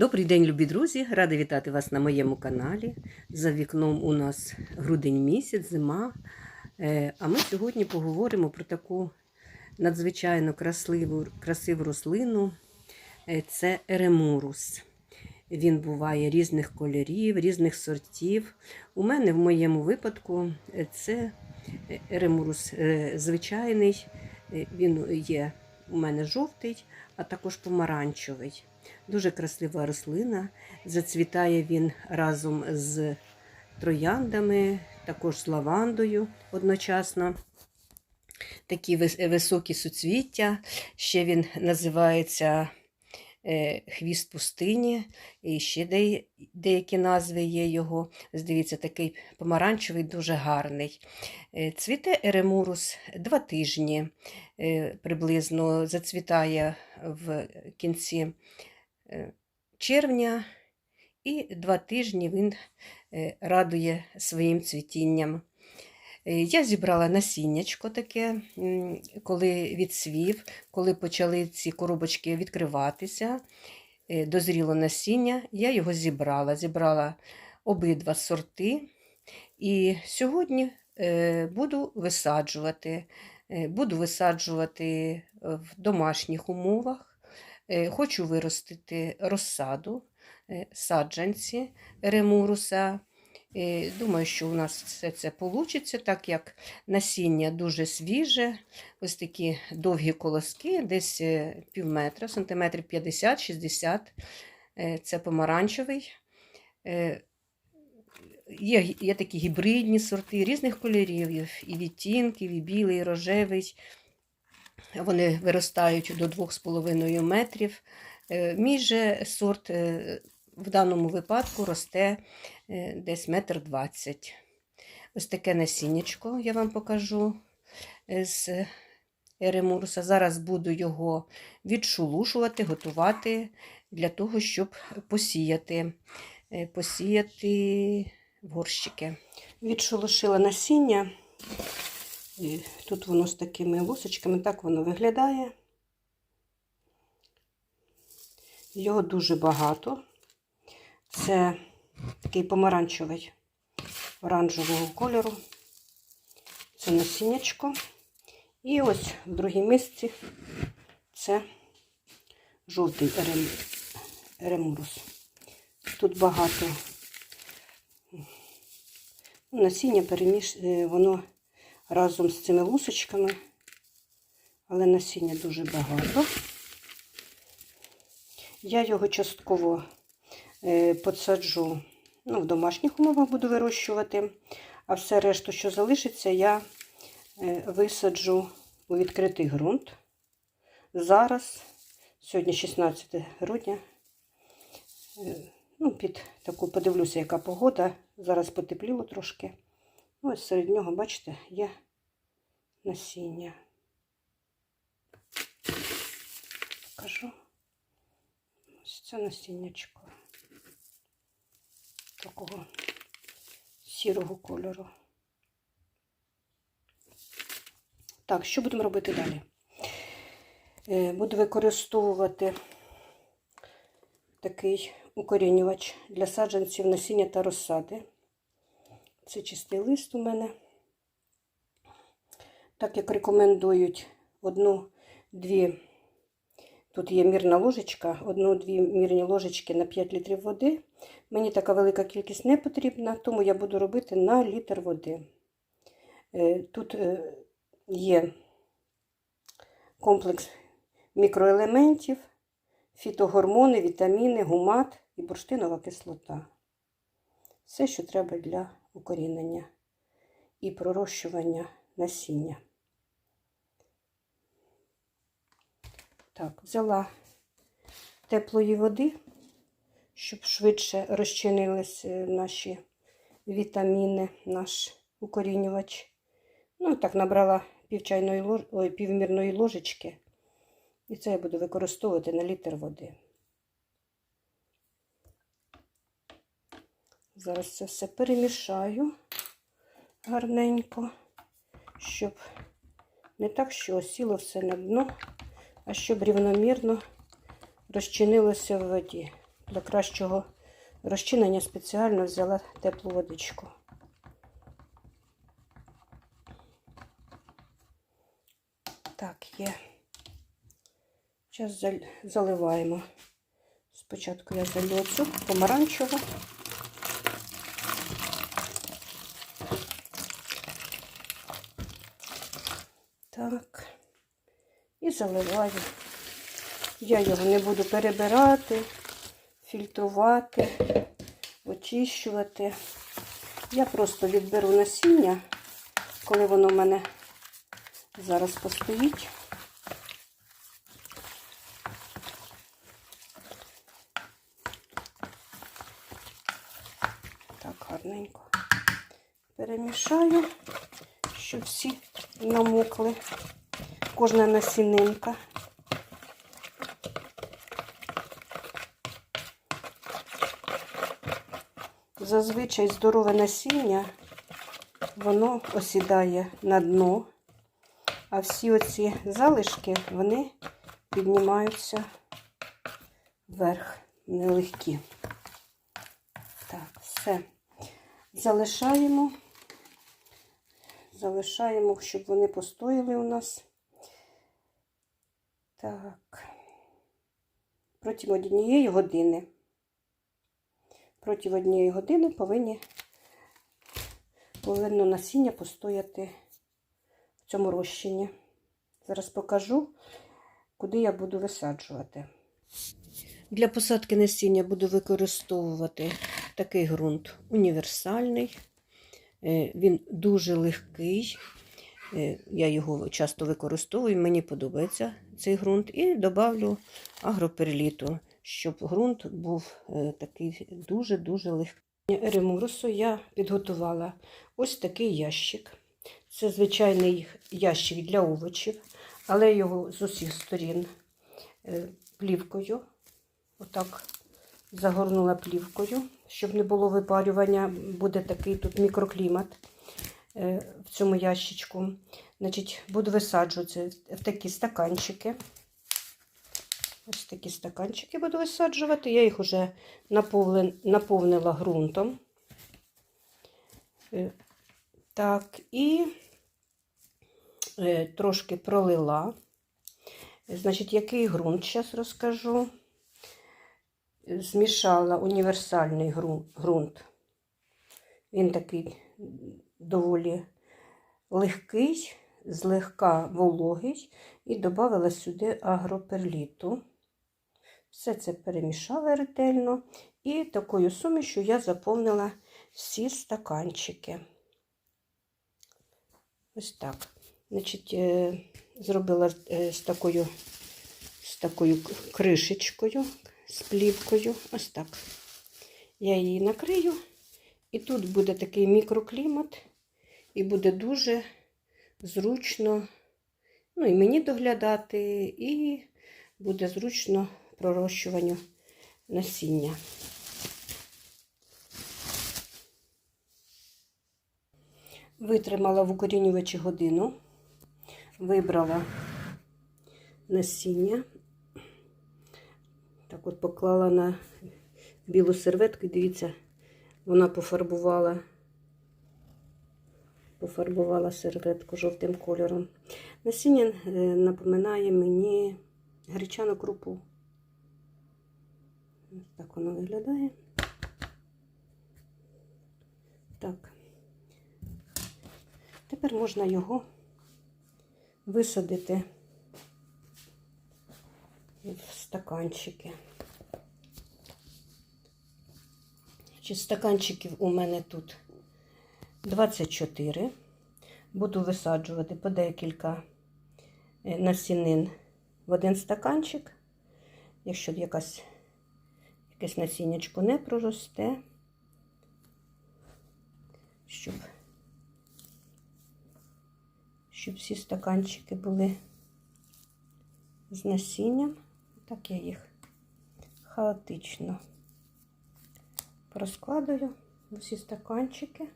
Добрий день, любі друзі! Рада вітати вас на моєму каналі. За вікном у нас грудень місяць, зима. Е, А ми сьогодні поговоримо про таку надзвичайно красиву, красиву рослину. Е, Це еремурус. Він буває різних кольорів, різних сортів. У мене в моєму випадку е, це еремурус звичайний. Він є у мене жовтий, а також помаранчевий. Дуже красива рослина. Зацвітає він разом з трояндами, також з лавандою одночасно. Такі високі суцвіття. Ще він називається е, хвіст пустині, і ще деякі назви є його. Ось Дивіться, такий помаранчевий, дуже гарний. Е, Цвіте еремурус два тижні е, приблизно зацвітає в кінці червня, і два тижні він е, радує своїм цвітінням. Е, Я зібрала насіннячко таке, коли відсвів, коли почали ці коробочки відкриватися, е, дозріло насіння, я його зібрала. Зібрала обидва сорти. І сьогодні е, буду висаджувати. Е, Буду висаджувати в домашніх умовах. Е, Хочу виростити розсаду, е, саджанці ремуруса. Е, Думаю, що у нас все це вийде, так як насіння дуже свіже, ось такі довгі колоски, десь пів метра, сантиметрів 50-60. Е, Це помаранчевий. Є, є такі гібридні сорти різних кольорів, і відтінків, і білий, і рожевий. Вони виростають до 2,5 метрів. Е, Мій же сорт е, в даному випадку росте е, десь метр двадцять. Ось таке насіннячко я вам покажу з еремуруса. Зараз буду його відшулушувати, готувати для того, щоб посіяти, посіяти горщики. Відшелушила насіння. Тут воно з такими лусочками, так воно виглядає. Його дуже багато. Це такий помаранчевий оранжевого кольору. Це насіннячко. І ось в другій мисці це жовтий еремурус. Тут багато насіння переміш... е, воно разом з цими лусочками, але насіння дуже багато. Я його частково е, посаджу, ну, в домашніх умовах буду вирощувати, а все решту, що залишиться, я е, висаджу у відкритий ґрунт. Зараз, сьогодні 16 грудня, е, ну, під таку подивлюся, яка погода. Зараз потепліло трошки. Ось серед нього, бачите, є насіння. Покажу. Ось це насіннячко. Такого сірого кольору. Так, що будемо робити далі? Е, Буду використовувати такий укорінювач для саджанців насіння та розсади. Це чистий лист у мене. Так як рекомендують одну-дві, тут є мірна ложечка, одну-дві мірні ложечки на 5 літрів води. Мені така велика кількість не потрібна, тому я буду робити на літр води. Е, Тут е, є комплекс мікроелементів, фітогормони, вітаміни, гумат і бурштинова кислота. Все, що треба для укорінення і пророщування насіння. Так, взяла теплої води, щоб швидше розчинились е, наші вітаміни, наш укорінювач. Ну, так, набрала пів чайної. Півмірної ложечки. І це я буду використовувати на літр води. Зараз це все перемішаю гарненько, щоб не так, що осіло все на дно, а щоб рівномірно розчинилося в воді. Для кращого розчинення спеціально взяла теплу водичку. Так, є. Зараз заливаємо. Спочатку я залью цю помаранчеву. Так. І заливаю. Я його не буду перебирати, фільтрувати, очищувати. Я просто відберу насіння, коли воно в мене зараз постоїть. Так, гарненько перемішаю, щоб всі намокли. Кожна насінинка. Зазвичай здорове насіння, воно осідає на дно, а всі оці залишки, вони піднімаються вверх, нелегкі. Так, все. Залишаємо, залишаємо, щоб вони постояли у нас. Так, протягом однієї години. Протягом однієї години повинні, повинно насіння постояти в цьому розчині. Зараз покажу, куди я буду висаджувати. Для посадки насіння буду використовувати такий ґрунт універсальний. Е, Він дуже легкий. Е, Я його часто використовую, мені подобається цей ґрунт. І додавлю агроперліту, щоб ґрунт був е, такий дуже-дуже легкий. Ремурсу я підготувала ось такий ящик. Це звичайний ящик для овочів, але його з усіх сторін е, плівкою. Отак загорнула плівкою, щоб не було випарювання. Буде такий тут мікроклімат в цьому ящичку. Значить, буду висаджувати в такі стаканчики. Ось такі стаканчики буду висаджувати. Я їх вже наповнила ґрунтом. Е, Так, і е, трошки пролила. Значить, який ґрунт, зараз розкажу. Змішала універсальний ґрунт. Він такий доволі легкий, злегка вологий, і додала сюди агроперліту. Все це перемішала ретельно, і такою сумішю я заповнила всі стаканчики. Ось так. Значить, зробила з такою, з такою кришечкою, з плівкою. Ось так. Я її накрию, і тут буде такий мікроклімат, і буде дуже зручно, ну і мені доглядати, і буде зручно пророщуванню насіння. Витримала в укорінювачі годину, вибрала насіння. Так от поклала на білу серветку, дивіться, вона пофарбувала, пофарбувала серветку жовтим кольором. Насіння напоминає мені гречану крупу. Ось так воно виглядає. Так. Тепер можна його висадити в стаканчики. Значить, стаканчиків у мене тут 24. Буду висаджувати по декілька насінин в один стаканчик. Якщо якась, якесь насіннячко не проросте, щоб щоб всі стаканчики були з насінням. Так я їх хаотично розкладаю усі стаканчики.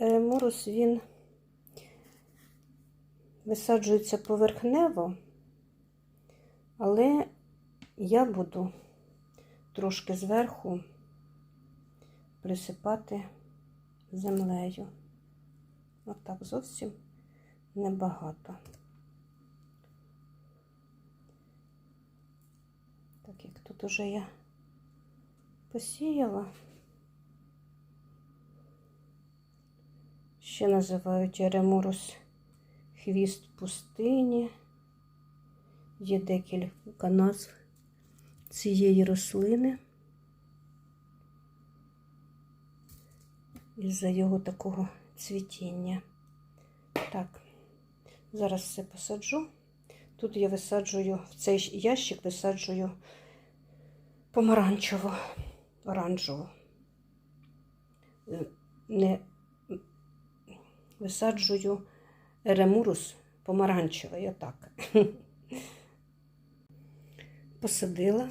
Еремурус він висаджується поверхнево, але я буду трошки зверху присипати землею. Отак зовсім небагато. Так як тут уже я посіяла. Ще називають Еремурус хвіст пустині. Є декілька назв цієї рослини. Із-за його такого цвітіння. Так, зараз все посаджу. Тут я висаджую, в цей ящик висаджую помаранчеву, оранжеву. Е, Не висаджую еремурус помаранчевий, отак. Посадила,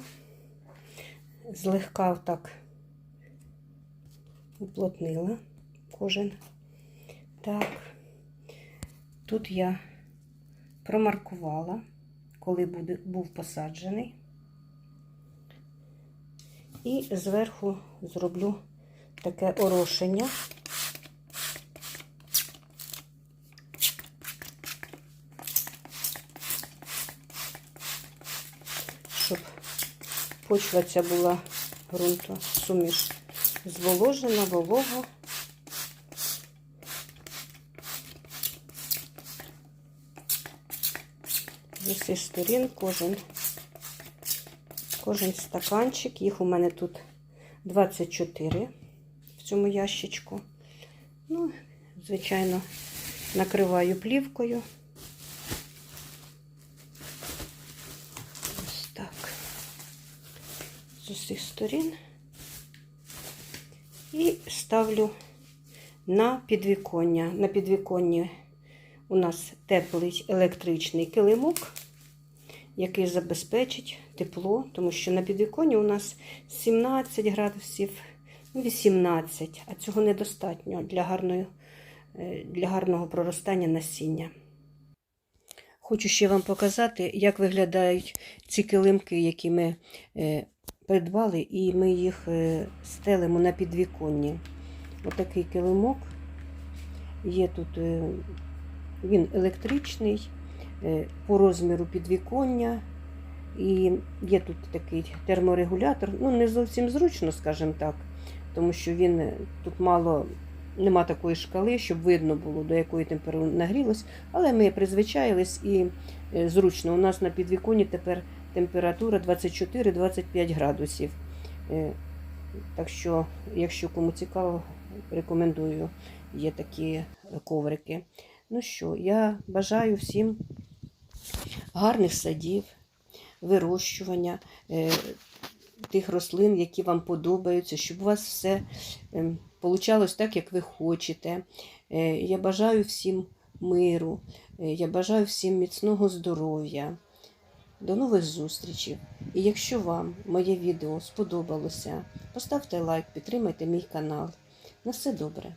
злегка отак уплотнила кожен. Так, тут я промаркувала, коли буде, був посаджений. І зверху зроблю таке орошення. Щоб почва ця була ґрунту суміш зволожена, волога. З усіх сторін кожен, кожен стаканчик. Їх у мене тут 24 в цьому ящичку. Ну, звичайно, накриваю плівкою. З усіх сторін. І ставлю на підвіконня. На підвіконні у нас теплий електричний килимок, який забезпечить тепло, тому що на підвіконні у нас 17 градусів, ну, 18, а цього недостатньо для, гарної, е, для гарного проростання насіння. Хочу ще вам показати, як виглядають ці килимки, які ми е, придбали, і ми їх е, стелимо на підвіконні. Отакий килимок. Є тут е, він електричний, е, по розміру підвіконня. І є тут такий терморегулятор. Ну, не зовсім зручно, скажімо так, тому що він тут мало, нема такої шкали, щоб видно було, до якої температури нагрілось. Але ми призвичаїлись і е, зручно. У нас на підвіконні тепер температура 24-25 градусів. Е, Так що, якщо кому цікаво, рекомендую, є такі коврики. Ну що, я бажаю всім гарних садів, вирощування е, тих рослин, які вам подобаються, щоб у вас все е, получалось так, як ви хочете. Е, Я бажаю всім миру, е, я бажаю всім міцного здоров'я. До нових зустрічей. І якщо вам моє відео сподобалося, поставте лайк, підтримайте мій канал. На все добре.